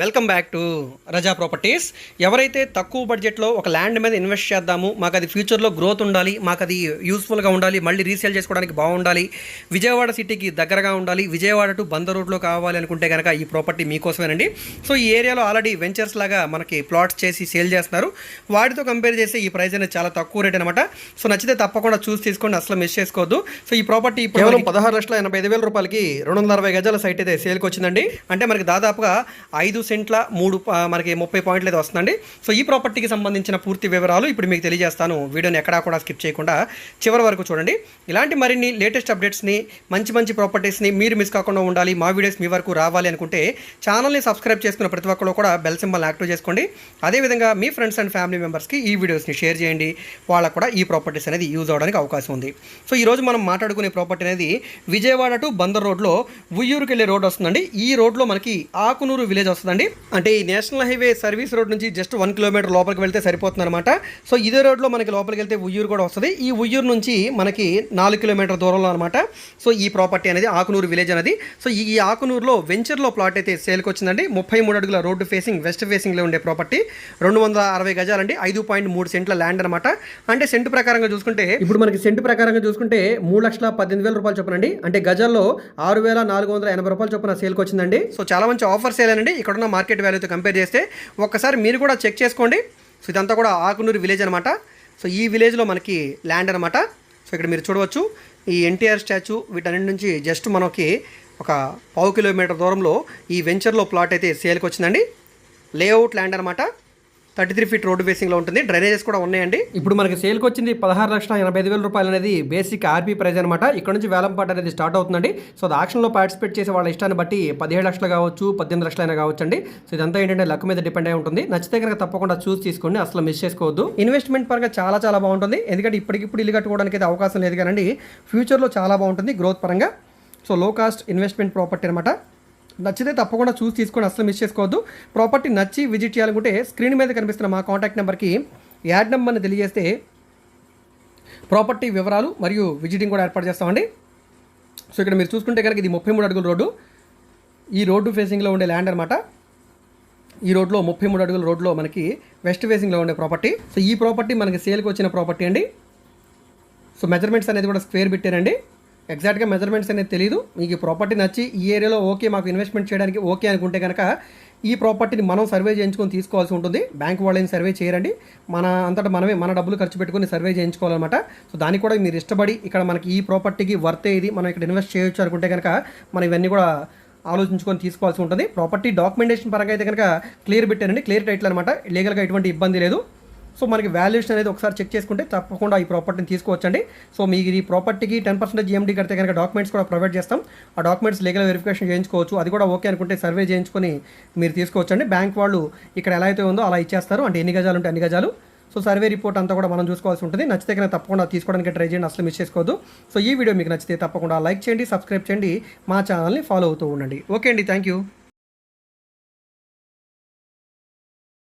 welcome back to Raza properties. ఎవరైతే తక్కువ బడ్జెట్లో ఒక ల్యాండ్ మీద ఇన్వెస్ట్ చేద్దాము మాకు అది ఫ్యూచర్లో గ్రోత్ ఉండాలి మాకు అది యూస్ఫుల్గా ఉండాలి మళ్ళీ రీసేల్ చేసుకోవడానికి బాగుండాలి విజయవాడ సిటీకి దగ్గరగా ఉండాలి విజయవాడ టు బందర్ రోడ్లో కావాలి అనుకుంటే కనుక ఈ ప్రాపర్టీ మీకోసమేనండి. సో ఈ ఏరియాలో ఆల్రెడీ వెంచర్స్ లాగా మనకి ప్లాట్స్ చేసి సేల్ చేస్తున్నారు. వాటితో కంపేర్ చేస్తే ఈ ప్రైస్ అనేది చాలా తక్కువ రేట్ అనమాట సో నచ్చితే తప్పకుండా చూసి తీసుకోండి అసలు మిస్ చేసుకోవద్దు. సో ఈ ప్రాపర్టీ కేవలం పదహారు లక్షల ఎనభై ఐదు వేల రూపాయలకి రెండు వందల అరవై గజాల సైట్ అయితే సేల్కి వచ్చిందండి. అంటే మనకి దాదాపుగా ఐదు సెంట్ల మూడు మనకి ముప్పై పాయింట్లు అయితే వస్తుందండి. సో ఈ ప్రాపర్టీకి సంబంధించిన పూర్తి వివరాలు ఇప్పుడు మీకు తెలియజేస్తాను. వీడియోని ఎక్కడా కూడా స్కిప్ చేయకుండా చివరి వరకు చూడండి. ఇలాంటి మరిన్ని లేటెస్ట్ అప్డేట్స్ని మంచి మంచి ప్రాపర్టీస్ని మీరు మిస్ కాకుండా ఉండాలి. మా వీడియోస్ మీ వరకు రావాలి అనుకుంటే ఛానల్ని సబ్స్క్రైబ్ చేసుకున్న ప్రతి ఒక్కరు కూడా బెల్ సింబల్ యాక్టివ్ చేసుకోండి. అదేవిధంగా మీ ఫ్రెండ్స్ అండ్ ఫ్యామిలీ మెంబర్స్కి ఈ వీడియోస్ని షేర్ చేయండి. వాళ్ళకు కూడా ఈ ప్రాపర్టీస్ అనేది యూజ్ అవడానికి అవకాశం ఉంది. సో ఈరోజు మనం మాట్లాడుకునే ప్రాపర్టీ అనేది విజయవాడ టు బందర్ రోడ్లో ఉయ్యూరుకి వెళ్ళే రోడ్ వస్తుందండి. ఈ రోడ్లో మనకి ఆకునూరు విలేజ్ వస్తుంది వస్తుందండి అంటే ఈ నేషనల్ హైవే సర్వీస్ రోడ్ నుంచి జస్ట్ వన్ కిలోమీటర్ లోపలికి వెళ్తే సరిపోతుంది అనమాట సో ఇదే రోడ్లో మనకి లోపలికి వెళ్తే ఉయ్యూరు కూడా వస్తుంది. ఈ ఉయ్యూరు నుంచి మనకి నాలుగు కిలోమీటర్ దూరంలో అనమాట సో ఈ ప్రాపర్టీ అనేది ఆకునూరు విలేజ్ అనేది. సో ఈ ఈ ఆకునూరులో వెంచర్లో ప్లాట్ అయితే సేల్కి వచ్చిందండి. ముప్పై మూడు అడుగుల రోడ్డు ఫేసింగ్ వెస్ట్ ఫేసింగ్లో ఉండే ప్రాపర్టీ. రెండు వందల అరవై గజాలండి. ఐదు పాయింట్ మూడు సెంట్ల ల్యాండ్ అనమాట అంటే సెంటు ప్రకారంగా చూసుకుంటే ఇప్పుడు మనకి సెంటు ప్రకారంగా చూసుకుంటే మూడు లక్షల పద్దెనిమిది వేల రూపాయలు చొప్పునండి అంటే గజాల్లో ఆరు వేల నాలుగు వందల ఎనభై రూపాయలు చొప్పున సేల్కి వచ్చిందండి. సో చాలా మంచి ఆఫర్ సేల్ అండి ఇక్కడ ఉన్న మార్కెట్ వాల్యూతో కంపేర్ చేస్తే ఒక్కసారి మీరు కూడా చెక్ చేసుకోండి. సో ఇదంతా కూడా ఆకునూరు విలేజ్ అనమాట సో ఈ విలేజ్లో మనకి ల్యాండ్ అనమాట సో ఇక్కడ మీరు చూడవచ్చు ఈ ఎన్టీఆర్ స్టాచ్యూ వీటన్నిటి నుంచి జస్ట్ మనకి ఒక పావు కిలోమీటర్ దూరంలో ఈ వెంచర్లో ప్లాట్ అయితే సేల్కి వచ్చిందండి. లేఅవుట్ ల్యాండ్ అనమాట థర్టీ త్రీ ఫీట్ రోడ్డు ఫేసింగ్లో ఉంటుంది. డ్రైనేజెస్ కూడా ఉన్నాయండి. ఇప్పుడు మనకి సేల్కి వచ్చింది పదహారు లక్షల ఎనభై ఐదు వేల రూపాయలు అనేది బేసిక్ ఆర్పీ ప్రైస్ అనమాట ఇక్కడ నుంచి వేలంపాట అనేది స్టార్ట్ అవుతుందండి. సో అది ఆక్షన్లో పార్టిసిపేట్ చేసే వాళ్ళ ఇష్టాన్ని బట్టి పదిహేడు లక్షలు కావచ్చు పద్దెనిమిది లక్షలైనా అయినా కావచ్చు అండి సో ఇదంతా ఏంటంటే లక్ మీద డిపెండ్ అయి ఉంటుంది. నచ్చితే కనుక తప్పకుండా చూసి తీసుకోండి. అసలు మిస్ చేసుకోవద్దు. ఇన్వెస్ట్మెంట్ పరంగా చాలా చాలా బాగుంటుంది. ఎందుకంటే ఇప్పటికిప్పుడు ఇల్లు కట్టుకోవడానికి అయితే అవకాశం లేదు కానీ ఫ్యూచర్లో చాలా బాగుంటుంది గ్రోత్ పరంగా. సో లో కాస్ట్ ఇన్వెస్ట్మెంట్ ప్రాపర్టీ అనమాట నచ్చితే తప్పకుండా చూసి తీసుకొని అసలు మిస్ చేసుకోవద్దు. ప్రాపర్టీ నచ్చి విజిట్ చేయాలనుకుంటే స్క్రీన్ మీద కనిపిస్తున్న మా కాంటాక్ట్ నెంబర్కి యాడ్ నెంబర్ని తెలియజేస్తే ప్రాపర్టీ వివరాలు మరియు విజిటింగ్ కూడా ఏర్పాటు చేస్తామండి. సో ఇక్కడ మీరు చూసుకుంటే కనుక ఇది ముప్పై మూడు అడుగుల రోడ్డు. ఈ రోడ్డు ఫేసింగ్లో ఉండే ల్యాండ్ అనమాట ఈ రోడ్లో ముప్పై మూడు అడుగుల రోడ్లో మనకి వెస్ట్ ఫేసింగ్లో ఉండే ప్రాపర్టీ సో ఈ ప్రాపర్టీ మనకి సేల్కి వచ్చిన ప్రాపర్టీ అండి. సో మెజర్మెంట్స్ అనేది కూడా స్క్వేర్ పెట్టారండి. ఎగ్జాక్ట్గా మెజర్మెంట్స్ అనేది తెలియదు మీకు ఈ ప్రాపర్టీ నచ్చి ఈ ఏరియాలో ఓకే మాకు ఇన్వెస్ట్మెంట్ చేయడానికి ఓకే అనుకుంటే కనుక ఈ ప్రాపర్టీని మనం సర్వే చేయించుకొని తీసుకోవాల్సి ఉంటుంది. బ్యాంక్ వాళ్ళని సర్వే చేయరండి మన అంతటా మనమే మన డబ్బులు ఖర్చు పెట్టుకొని సర్వే చేయించుకోవాలన్నమాట. సో దానికి కూడా మీరు ఇష్టపడి ఇక్కడ మనకి ఈ ప్రాపర్టీకి వర్త్ ఇది మనం ఇక్కడ ఇన్వెస్ట్ చేయొచ్చు అనుకుంటే కనుక మనం ఇవన్నీ కూడా ఆలోచించుకొని తీసుకోవాల్సి ఉంటుంది. ప్రాపర్టీ డాక్యుమెంటేషన్ పరంగా అయితే కనుక క్లియర్ పెట్టారండి క్లియర్ టైటిల్ అనమాట లీగల్గా ఎటువంటి ఇబ్బంది లేదు. సో మనకి వాల్యుయేషన్ అనేది ఒకసారి చెక్ చేసుకుంటే తప్పకుండా ఈ ప్రాపర్టీని తీసుకోవచ్చండి. సో మీకు ఈ ప్రాపర్టీకి టెన్ పర్సెంట్ జిఎండి కడితే కనుక డాక్యుమెంట్స్ కూడా ప్రొవైడ్ చేస్తాం. ఆ డాక్యుమెంట్స్ లీగల్ వెరిఫికేషన్ చేయించుకోవచ్చు. అది కూడా ఓకే అనుకుంటే సర్వే చేయించుకొని మీరు తీసుకోవచ్చండి. బ్యాంక్ వాళ్ళు ఇక్కడ ఎలా అయితే ఉందో అలా ఇచ్చేస్తారు. అంటే ఎన్ని గజాలు ఉంటే అన్ని గజాలు. సో సర్వే రిపోర్ట్ అంతా కూడా మనం చూసుకోవాల్సి ఉంటుంది. నచ్చితే కనుక తప్పకుండా తీసుకోవడానికి ట్రై చేయండి. అసలు మిస్ చేసుకోవద్దు. సో ఈ వీడియో మీకు నచ్చితే తప్పకుండా లైక్ చేయండి సబ్స్క్రైబ్ చేయండి. మా ఛానల్ని ఫాలో అవుతూ ఉండండి. ఓకే అండి. Thank you